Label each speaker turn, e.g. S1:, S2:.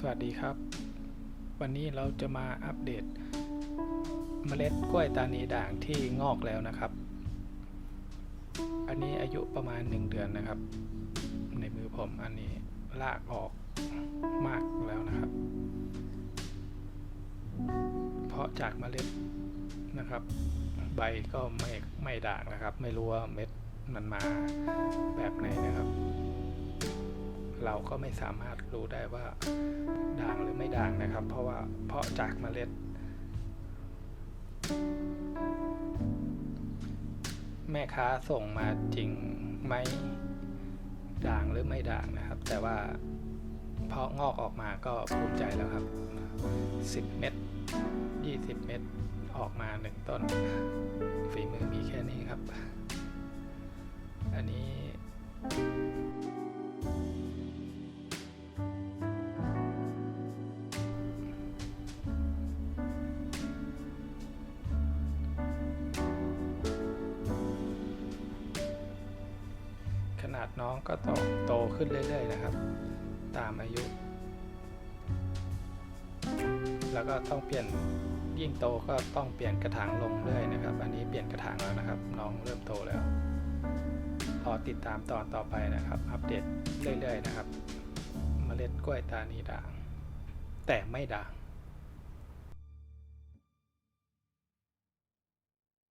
S1: สวัสดีครับ วันนี้เราจะมาอัปเดต เมล็ดกล้วยตานีด่างที่งอกแล้วนะครับ อันนี้อายุประมาณ 1 เดือนนะครับ ในมือผมอันนี้ลากออกมากแล้วนะครับ เพราะจากเมล็ดนะครับ ใบก็ไม่ไม่ด่างนะครับ ไม่รู้ว่าเม็ดมันมาแบบไหนนะครับ เราก็ไม่สามารถรู้ได้ว่า ด่างหรือไม่ด่างนะครับ เพราะว่าเพราะจากเมล็ด แม่ค้าส่งมาจริงไหมด่างหรือไม่ด่างนะครับ แต่ว่าเพาะงอกออกมาก็ภูมิใจแล้วครับ 10 เม็ด20 เม็ดออกมาหนึ่งต้น นาดน้องก็โตโตขึ้นเรื่อยๆนะครับ ตามอายุ แล้วก็ต้องเปลี่ยนยิ่งโตก็ต้องเปลี่ยนกระถางลงเรื่อยนะครับ อันนี้เปลี่ยนกระถางแล้วนะครับ น้องเริ่มโตแล้วรอติดตามตอนต่อไปนะครับ อัปเดตเรื่อยๆนะครับเมล็ดกล้วยตานีด่าง แต่ไม่ด่าง